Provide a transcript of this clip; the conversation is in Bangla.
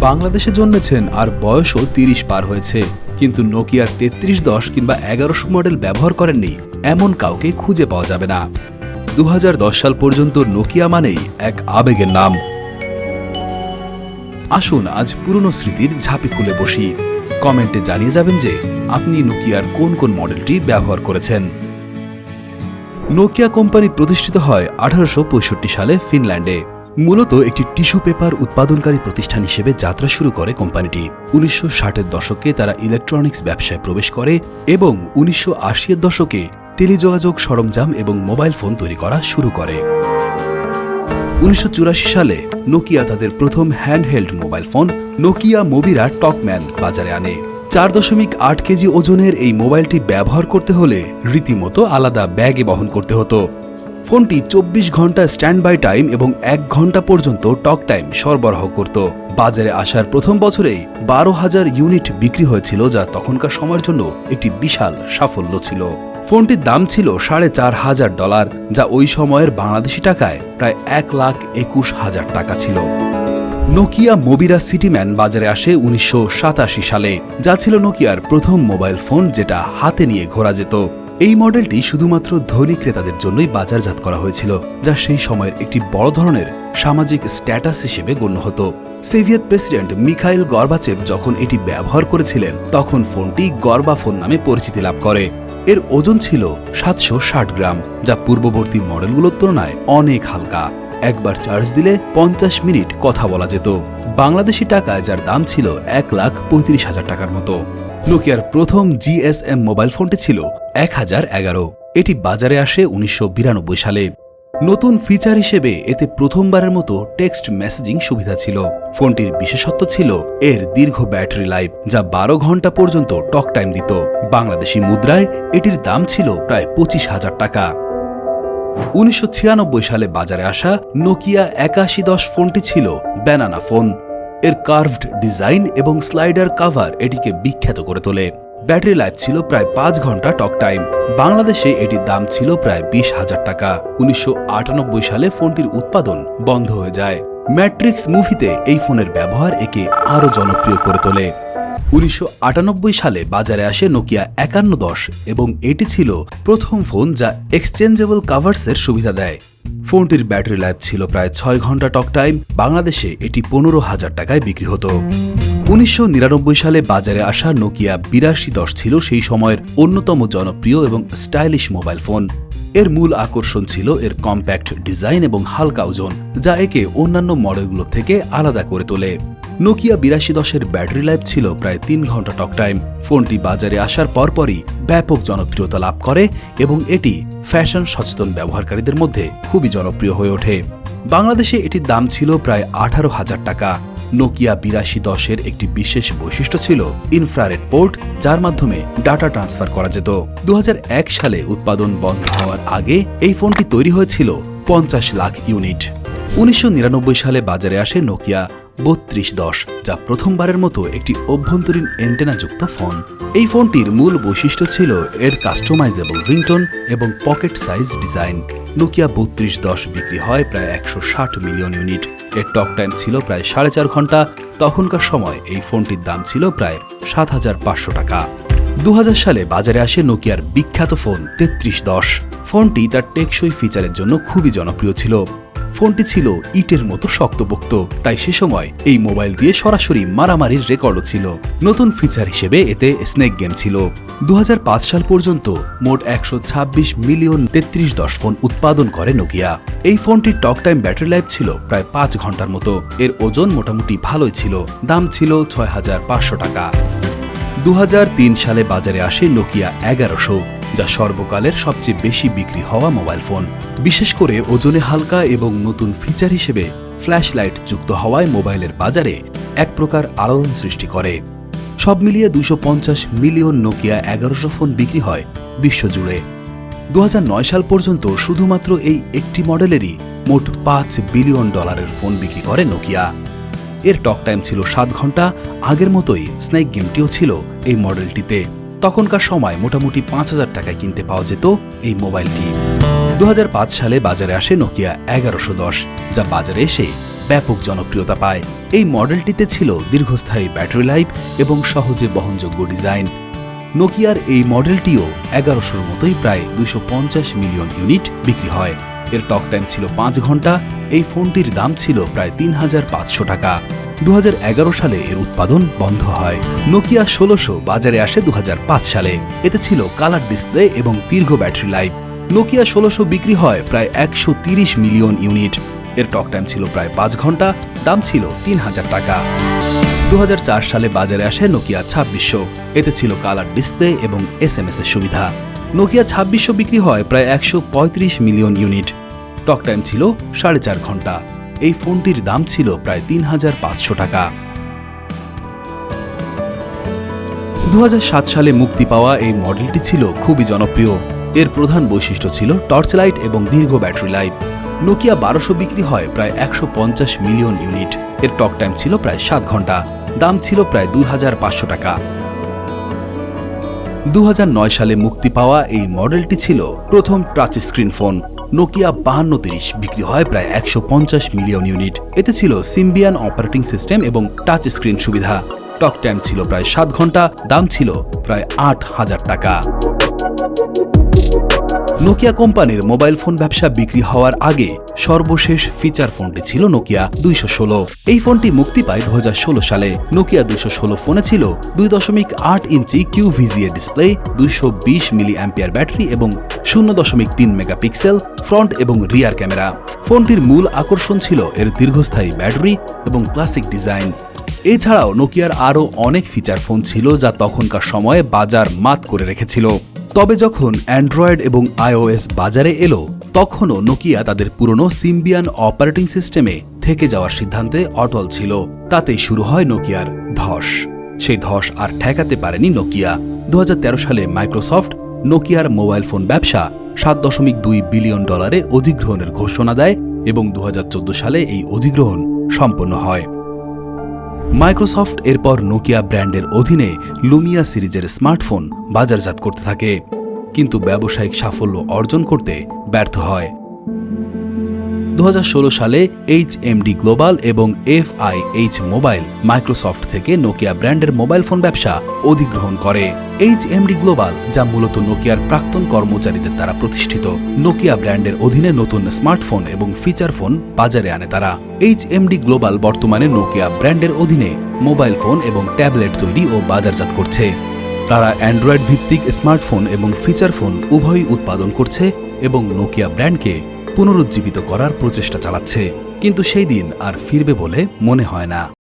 বাংলাদেশে জন্মেছেন আর বয়সও তিরিশ পার হয়েছে। কিন্তু নোকিয়ার তেত্রিশ দশ কিংবা এগারোশো মডেল ব্যবহার করেননি, এমন কাউকে খুঁজে পাওয়া যাবে না। দু হাজার দশ সাল পর্যন্ত নোকিয়া মানেই এক আবেগের নাম। আসুন আজ পুরনো স্মৃতির ঝাঁপি খুলে বসি। কমেন্টে জানিয়ে যাবেন যে আপনি নোকিয়ার কোন কোন মডেলটি ব্যবহার করেছেন। নোকিয়া কোম্পানি প্রতিষ্ঠিত হয় আঠারোশো পঁয়ষট্টি সালে ফিনল্যান্ডে। মূলত একটি টিস্যু পেপার উৎপাদনকারী প্রতিষ্ঠান হিসেবে যাত্রা শুরু করে কোম্পানিটি। উনিশশো ষাটের দশকে তারা ইলেকট্রনিক্স ব্যবসায় প্রবেশ করে এবং উনিশশো আশির দশকে টেলিযোগাযোগ সরঞ্জাম এবং মোবাইল ফোন তৈরি করা শুরু করে। উনিশশো চুরাশি সালে নোকিয়া তাদের প্রথম handheld mobile phone Nokia Mobira Talkman বাজারে আনে। চার দশমিক আট কেজি ওজনের এই মোবাইলটি ব্যবহার করতে হলে রীতিমতো আলাদা ব্যাগে বহন করতে হতো। ফোনটি চব্বিশ ঘণ্টা স্ট্যান্ড বাই টাইম এবং এক ঘণ্টা পর্যন্ত টক টাইম সরবরাহ করত। বাজারে আসার প্রথম বছরেই বারো হাজার ইউনিট বিক্রি হয়েছিল, যা তখনকার সময়ের জন্য একটি বিশাল সাফল্য ছিল। ফোনটির দাম ছিল সাড়ে চার হাজার ডলার, যা ওই সময়ের বাংলাদেশি টাকায় প্রায় এক লাখ একুশ হাজার টাকা ছিল। নোকিয়া মোবিরা সিটিম্যান বাজারে আসে উনিশশো সাতাশি সালে, যা ছিল নোকিয়ার প্রথম মোবাইল ফোন, যেটা হাতে নিয়ে ঘোরা যেত। এই মডেলটি শুধুমাত্র ধনী ক্রেতাদের জন্যই বাজারজাত করা হয়েছিল, যা সেই সময়ের একটি বড় ধরনের সামাজিক স্ট্যাটাস হিসেবে গণ্য হতো। সোভিয়েত প্রেসিডেন্ট মিখাইল গর্বাচেভ যখন এটি ব্যবহার করেছিলেন, তখন ফোনটি গর্বা ফোন নামে পরিচিতি লাভ করে। এর ওজন ছিল সাতশো ষাট গ্রাম, যা পূর্ববর্তী মডেলগুলোর তুলনায় অনেক হালকা। একবার চার্জ দিলে পঞ্চাশ মিনিট কথা বলা যেত। বাংলাদেশি টাকায় যার দাম ছিল এক লাখ পঁয়ত্রিশ হাজার টাকার মতো। নোকিয়ার প্রথম জিএসএম মোবাইল ফোনটি ছিল এক হাজার এগারো। এটি বাজারে আসে উনিশশো বিরানব্বই সালে। নতুন ফিচার হিসেবে এতে প্রথমবারের মতো টেক্সট মেসেজিং সুবিধা ছিল। ফোনটির বিশেষত্ব ছিল এর দীর্ঘ ব্যাটারি লাইফ, যা বারো ঘণ্টা পর্যন্ত টক টাইম দিত। বাংলাদেশি মুদ্রায় এটির দাম ছিল প্রায় পঁচিশ হাজার টাকা। উনিশশো ছিয়ানব্বই সালে বাজারে আসা নোকিয়া একাশি দশ ফোনটি ছিল ব্যানানা ফোন। এর কার্ভড ডিজাইন এবং স্লাইডার কাভার এটিকে বিখ্যাত করে তোলে। ব্যাটারি লাইফ ছিল প্রায় পাঁচ ঘণ্টা টক টাইম। বাংলাদেশে এটির দাম ছিল প্রায় বিশ হাজার টাকা। উনিশশো আটানব্বই সালে ফোনটির উৎপাদন বন্ধ হয়ে যায়। ম্যাট্রিক্স মুভিতে এই ফোনের ব্যবহার একে আরও জনপ্রিয় করে তোলে। উনিশশো আটানব্বই সালে বাজারে আসে নোকিয়া একান্ন দশ এবং এটি ছিল প্রথম ফোন যা এক্সচেঞ্জেবল কাভার্সের সুবিধা দেয়। ফোনটির ব্যাটারি লাইফ ছিল প্রায় ছয় ঘণ্টা টক টাইম, বাংলাদেশে এটি পনেরো হাজার টাকায় বিক্রি হতো। উনিশশো নিরানব্বই সালে বাজারে আসা নোকিয়া বিরাশি দশ ছিল সেই সময়ের অন্যতম জনপ্রিয় এবং স্টাইলিশ মোবাইল ফোন। এর মূল আকর্ষণ ছিল এর কম্প্যাক্ট ডিজাইন এবং হালকা ওজন, যা একে অন্যান্য মডেলগুলো থেকে আলাদা করে তোলে। নোকিয়া বিরাশি দশের ব্যাটারি লাইফ ছিল প্রায় তিন ঘণ্টা টক টাইম। ফোনটি বাজারে আসার পরপরই ব্যাপক জনপ্রিয়তা লাভ করে এবং এটি ফ্যাশন সচেতন ব্যবহারকারীদের মধ্যে খুবই জনপ্রিয় হয়ে ওঠে। বাংলাদেশে এটির দাম ছিল প্রায় আঠারো হাজার টাকা। নোকিয়া বিরাশি দশের একটি বিশেষ বৈশিষ্ট্য ছিল ইনফ্রারেড পোর্ট যার মাধ্যমে ডাটা ট্রান্সফার করা যেত। দু হাজার এক সালে উৎপাদন বন্ধ হওয়ার আগে এই ফোনটি তৈরি হয়েছিল পঞ্চাশ লাখ ইউনিট। উনিশশো নিরানব্বই সালে বাজারে আসে নোকিয়া বত্রিশ দশ, যা প্রথমবারের মতো একটি অভ্যন্তরীণ অ্যান্টেনাযুক্ত ফোন। এই ফোনটির মূল বৈশিষ্ট্য ছিল এর কাস্টমাইজেবল রিংটোন এবং পকেট সাইজ ডিজাইন নোকিয়া বত্রিশ দশ বিক্রি হয় প্রায় একশো ষাট মিলিয়ন ইউনিট। এর টক টাইম ছিল প্রায় সাড়ে চার ঘণ্টা। তখনকার সময় এই ফোনটির দাম ছিল প্রায় সাত হাজার পাঁচশো টাকা। দু হাজার সালে বাজারে আসে নোকিয়ার বিখ্যাত ফোন তেত্রিশ দশ। ফোনটি তার টেকসই ফিচারের জন্য খুবই জনপ্রিয় ছিল। ফোনটি ছিল ইটের মতো শক্তপোক্ত। তাই সে সময় এই মোবাইল দিয়ে সরাসরি মারামারির রেকর্ডও ছিল। নতুন ফিচার হিসেবে এতে স্নেক গেম ছিল। দু হাজার পাঁচ সাল পর্যন্ত মোট একশো ছাব্বিশ মিলিয়ন তেত্রিশ দশ ফোন উৎপাদন করে নোকিয়া। এই ফোনটির টক টাইম ব্যাটারি লাইফ ছিল প্রায় পাঁচ ঘণ্টার মতো। এর ওজন মোটামুটি ভালোই ছিল। দাম ছিল ছয় হাজার পাঁচশো টাকা। দু হাজার তিন সালে বাজারে আসে নোকিয়া এগারোশো। যা সর্বকালের সবচেয়ে বেশি বিক্রি হওয়া মোবাইল ফোন। বিশেষ করে ওজনে হালকা এবং নতুন ফিচার হিসেবে ফ্ল্যাশ লাইট যুক্ত হওয়ায় মোবাইলের বাজারে এক প্রকার আলোড়ন সৃষ্টি করে। সব মিলিয়ে দুশো মিলিয়ন নোকিয়া এগারোশো ফোন বিক্রি হয় বিশ্বজুড়ে। দু হাজার নয় সাল পর্যন্ত শুধুমাত্র এই একটি মডেলেরই মোট পাঁচ বিলিয়ন ডলারের ফোন বিক্রি করে নোকিয়া। এর টক টাইম ছিল সাত ঘণ্টা, আগের মতোই স্নেক গেমটিও ছিল এই মডেলটিতে। তখনকার সময় মোটামুটি পাঁচ হাজার টাকায় কিনতে পাওয়া যেত এই মোবাইলটি। দু হাজার পাঁচ সালে বাজারে আসে নোকিয়া এগারোশো দশ, যা বাজারে এসে ব্যাপক জনপ্রিয়তা পায়। এই মডেলটিতে ছিল দীর্ঘস্থায়ী ব্যাটারি লাইফ এবং সহজে বহনযোগ্য ডিজাইন। নোকিয়ার এই মডেলটিও এগারোশোর মতোই প্রায় দুশো মিলিয়ন ইউনিট বিক্রি হয়। এর টক টাইম ছিল পাঁচ ঘণ্টা, এই ফোনটির দাম ছিল প্রায় তিন হাজার পাঁচশো টাকা। দু হাজার এগারো সালে এর উৎপাদন বন্ধ হয়। নোকিয়া ষোলোশো বাজারে আসে দু হাজার পাঁচ সালে। এতে ছিল কালার ডিসপ্লে এবং দীর্ঘ ব্যাটারি লাইফ। নোকিয়া ষোলোশো বিক্রি হয় প্রায় একশো মিলিয়ন ইউনিট। এর টক টাইম ছিল প্রায় পাঁচ ঘণ্টা, দাম ছিল তিন হাজার টাকা। দু হাজার চার সালে বাজারে আসে নোকিয়া ছাব্বিশশো। এতে ছিল কালার ডিসপ্লে এবং এস এম এস এর সুবিধা। নোকিয়া ছাব্বিশশো বিক্রি হয় প্রায় একশো পঁয়ত্রিশ মিলিয়ন ইউনিট। টক টাইম ছিল সাড়ে চার ঘণ্টা। এই ফোনটির দাম ছিল প্রায় তিন হাজার পাঁচশো টাকা। দু হাজার সাত সালে মুক্তি পাওয়া এই মডেলটি ছিল খুবই জনপ্রিয়। এর প্রধান বৈশিষ্ট্য ছিল টর্চ লাইট এবং দীর্ঘ ব্যাটারি লাইফ। নোকিয়া বারোশো বিক্রি হয় প্রায় একশো পঞ্চাশ মিলিয়ন ইউনিট। এর টক টাইম ছিল প্রায় সাত ঘণ্টা। দাম ছিল প্রায় দুই হাজার পাঁচশো টাকা। দু হাজার নয় সালে মুক্তি পাওয়া এই মডেলটি ছিল প্রথম টাচ স্ক্রিন ফোন। নোকিয়া বাহান্ন তিরিশ বিক্রি হয় প্রায় একশো পঞ্চাশ মিলিয়ন ইউনিট। এতে ছিল সিম্বিয়ান অপারেটিং সিস্টেম এবং টাচ স্ক্রিন সুবিধা। টক টাইম ছিল প্রায় সাত ঘণ্টা, দাম ছিল প্রায় আট হাজার টাকা। নোকিয়া কোম্পানির মোবাইল ফোন ব্যবসা বিক্রি হওয়ার আগে সর্বশেষ ফিচার ফোনটি ছিল নোকিয়া দুইশো ষোলো। এই ফোনটি মুক্তি পায় দু হাজার ষোলো সালে। নোকিয়া দুইশো ষোলো ফোনে ছিল দুই দশমিক আট ইঞ্চি কিউ ভিজিএ ডিসপ্লে দুইশো বিশ মিলি অ্যাম্পিয়ার ব্যাটারি এবং শূন্য দশমিক তিন মেগাপিক্সেল ফ্রন্ট এবং রিয়ার ক্যামেরা ফোনটির মূল আকর্ষণ ছিল এর দীর্ঘস্থায়ী ব্যাটারি এবং ক্লাসিক ডিজাইন এছাড়াও নোকিয়ার আরও অনেক ফিচার ফোন ছিল যা তখনকার সময়ে বাজার মাত করে রেখেছিল। তবে যখন অ্যান্ড্রয়েড এবং আইওএস বাজারে এলো, তখনও নোকিয়া তাদের পুরনো সিম্বিয়ান অপারেটিং সিস্টেমে থেকে যাওয়ার সিদ্ধান্তে অটল ছিল। তাতেই শুরু হয় নোকিয়ার ধস। সেই ধস আর ঠেকাতে পারেনি নোকিয়া। দু হাজার তেরো সালে মাইক্রোসফট নোকিয়ার মোবাইল ফোন ব্যবসা সাত দশমিক দুই বিলিয়ন ডলারে অধিগ্রহণের ঘোষণা দেয় এবং দু হাজার চৌদ্দ সালে এই অধিগ্রহণ সম্পন্ন হয়। মাইক্রোসফট এরপর নোকিয়া ব্র্যান্ডের অধীনে লুমিয়া সিরিজের স্মার্টফোন বাজারজাত করতে থাকে। কিন্তু ব্যবসায়িক সাফল্য অর্জন করতে ব্যর্থ হয়। দু হাজার ষোলো সালে এইচ এমডি গ্লোবাল এবং F I H mobile Microsoft থেকে নোকিয়া ব্র্যান্ডের মোবাইল ফোন ব্যবসা অধিগ্রহণ করে। এইচ এমডি গ্লোবাল, যা মূলত নোকিয়ার প্রাক্তন কর্মচারীদের দ্বারা প্রতিষ্ঠিত। নোকিয়া ব্র্যান্ডের অধীনে নতুন স্মার্টফোন এবং ফিচার ফোন বাজারে আনে তারা। এইচ এমডি গ্লোবাল বর্তমানে নোকিয়া ব্র্যান্ডের অধীনে মোবাইল ফোন এবং ট্যাবলেট তৈরি ও বাজারজাত করছে। তারা অ্যান্ড্রয়েড ভিত্তিক স্মার্টফোন এবং ফিচার ফোন উভয়ই উৎপাদন করছে এবং নোকিয়া ব্র্যান্ডকে পুনরুজ্জীবিত করার প্রচেষ্টা চালাচ্ছে কিন্তু সেই দিন আর ফিরবে বলে মনে হয় না।